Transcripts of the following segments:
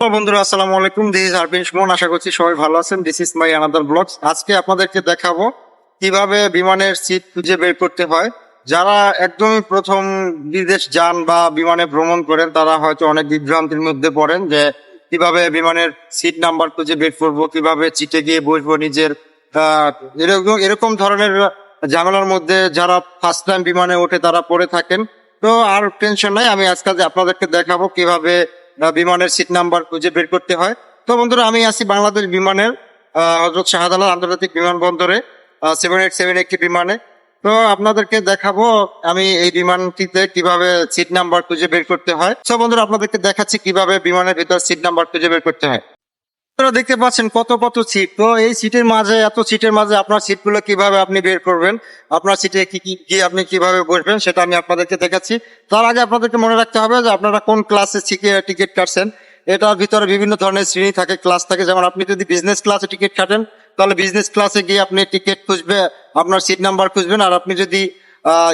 বন্ধুরা, আসসালামু আলাইকুম। দিস ইজ আরবিন সুমন আশা করছি সবাই ভালো আছেন। This is my another blogs আজকে আপনাদেরকে দেখাবো কীভাবে বিমানের সিট খুঁজে বের করতে হয়। যারা একদমই প্রথম বিদেশ যান বা বিমানে ভ্রমণ করেন, তারা হয়তো অনেক বিভ্রান্তির মধ্যে পড়েন যে কীভাবে বিমানের সিট নাম্বার খুঁজে বের করব, কীভাবে চিটে গিয়ে বসবো নিজের এরকম এরকম ধরনের ঝামেলার মধ্যে যারা ফার্স্ট টাইম বিমানে ওঠে, তারা পড়ে থাকেন। তো আর টেনশন নাই, আমি আজকাল আপনাদেরকে দেখাবো কীভাবে বিমানের সিট নাম্বার খুঁজে বের করতে হয়। তো বন্ধুরা, আমি আছি বাংলাদেশ বিমানের হজরত শাহজালাল আন্তর্জাতিক বিমানবন্দরে সেভেন এইট সেভেন একটি বিমানে। তো আপনাদেরকে দেখাবো আমি এই বিমানটিতে কীভাবে সিট নাম্বার খুঁজে বের করতে হয়। সব বন্ধুরা, আপনাদেরকে দেখাচ্ছি কীভাবে বিমানের ভিতর সিট নাম্বার খুঁজে বের করতে হয়। আপনারা দেখতে পাচ্ছেন কত কত সিট তো এই সিটের মাঝে, এত সিটের মাঝে আপনার সিটগুলো কীভাবে আপনি বের করবেন? আপনার সিটে কি কি গিয়ে আপনি কীভাবে বসবেন সেটা আমি আপনাদেরকে দেখাচ্ছি। তার আগে আপনাদেরকে মনে রাখতে হবে যে আপনারা কোন ক্লাসে শিখে টিকিট কাটছেন। এটার ভিতরে বিভিন্ন ধরনের শ্রেণি থাকে ক্লাস থাকে। যেমন আপনি যদি বিজনেস ক্লাসে টিকিট কাটেন, তাহলে বিজনেস ক্লাসে গিয়ে আপনি টিকিট খুঁজবে, আপনার সিট নাম্বার খুঁজবেন। আর আপনি যদি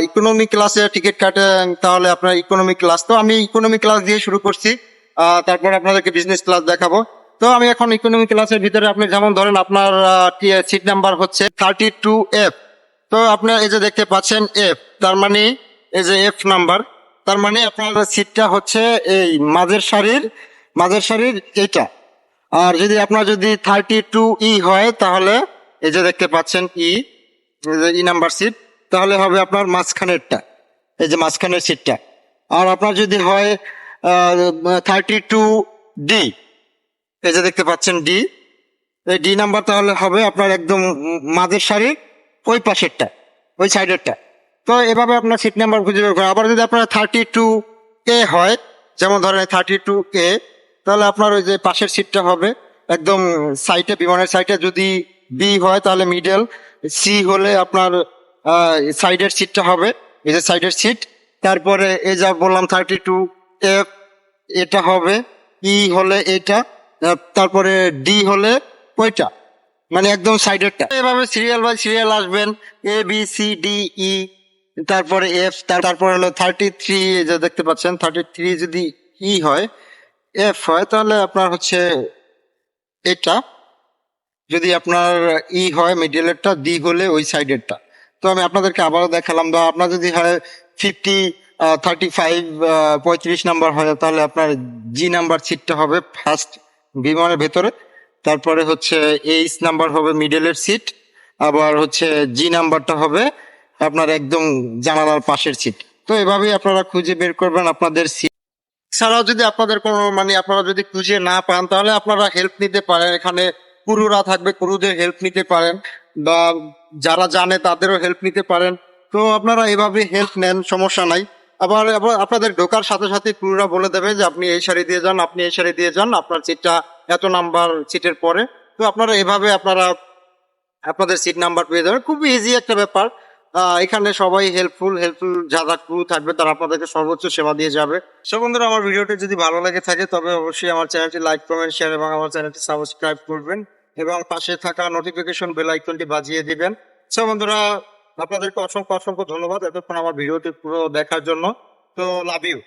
ইকোনমি ক্লাসে টিকিট কাটেন, তাহলে আপনার ইকোনমি ক্লাস তো আমি ইকোনমি ক্লাস দিয়ে শুরু করছি। তারপর আপনাদেরকে বিজনেস ক্লাস দেখাবো। তো আমি এখন ইকোনমি ক্লাসের ভিতরে আপনি যেমন ধরেন আপনার সিট নাম্বার হচ্ছে থার্টি টু এফ তো আপনার এই যে দেখতে পাচ্ছেন এফ তার মানে এই যে এফ নাম্বার তার মানে আপনার সিটটা হচ্ছে এই মাঝের সারির মাঝের সারির এইটা। আর যদি আপনার যদি থার্টি টু ই হয়, তাহলে এই যে দেখতে পাচ্ছেন ই ই নাম্বার সিট তাহলে হবে আপনার মাঝখানেরটা, এই যে মাঝখানের সিটটা আর আপনার যদি হয় থার্টি টু ডি এই যে দেখতে পাচ্ছেন ডি। এই ডি নাম্বার তাহলে হবে আপনার একদম মাঝের সারির ওই পাশেরটা, ওই সাইডেরটা। তো এভাবে আপনার সিট নাম্বার খুঁজে বের করেন আবার যদি আপনার থার্টি টু এ হয়, যেমন ধরেন থার্টি টু এ তাহলে আপনার ওই যে পাশের সিটটা হবে, একদম সাইডে বিমানের সাইডে যদি বি হয়, তাহলে মিডল সি হলে আপনার সাইডের সিটটা হবে, এই যে সাইডের সিট তারপরে এই যা বললাম থার্টি টু এফ এটা হবে ই হলে এটা তারপরে ডি হলে ওইটা মানে একদম সাইডেরটা এভাবে সিরিয়াল বাই সিরিয়াল আসবেন A B C D E তারপরে এফ তারপরে হলো থার্টি থ্রি যে দেখতে পাচ্ছেন থার্টি থ্রি যদি ই হয় এফ হয়, তাহলে আপনার হচ্ছে এটা। যদি আপনার ই হয় মিডিলেরটা ডি হলে ওই সাইডেরটা তো আমি আপনাদেরকে আবারও দেখালাম, বা আপনার যদি হয় ফিফটি থার্টি ফাইভ পঁয়ত্রিশ নাম্বার হয়, তাহলে আপনার জি নাম্বার সিটটা হবে ফার্স্ট বিমানের ভেতরে। তারপরে হচ্ছে এইচ নাম্বার হবে মিডলের সিট আবার হচ্ছে জি নাম্বারটা হবে আপনার একদম জানালার পাশের সিট তো এভাবেই আপনারা খুঁজে বের করবেন আপনাদের সিট ছাড়াও যদি আপনাদের কোনো মানে আপনারা যদি খুঁজে না পান, তাহলে আপনারা হেল্প নিতে পারেন। এখানে কুরুরা থাকবে, কুরুদের হেল্প নিতে পারেন, বা যারা জানে তাদেরও হেল্প নিতে পারেন। তো আপনারা এভাবে হেল্প নেন, সমস্যা নাই। আবার আপনাদের ঢোকার সাথে সাথে কুরুরা বলে দেবে যে আপনি এই সারি দিয়ে যান, আপনি এই সারি দিয়ে যান, আপনার সিটটা এত নাম্বার সিটের পরে। তো আপনারা এভাবে আপনারা আপনাদের সিট নাম্বার পেয়ে যাবেন। খুবই ইজি একটা ব্যাপার। এখানে সবাই হেল্পফুল হেল্পফুল যারা ক্রু থাকবে তারা আপনাদেরকে সর্বোচ্চ সেবা দিয়ে যাবে। সো বন্ধুরা, আমার ভিডিওটি যদি ভালো লেগে থাকে, তবে অবশ্যই আমার চ্যানেলটি লাইক কমেন্ট শেয়ার এবং আমার চ্যানেলটি সাবস্ক্রাইব করবেন এবং পাশে থাকা নোটিফিকেশন বেল আইকনটি বাজিয়ে দিবেন। সো বন্ধুরা আপনাদেরকে অসংখ্য অসংখ্য ধন্যবাদ এতক্ষণ আমার ভিডিওটি পুরো দেখার জন্য। তো লাভ ইউ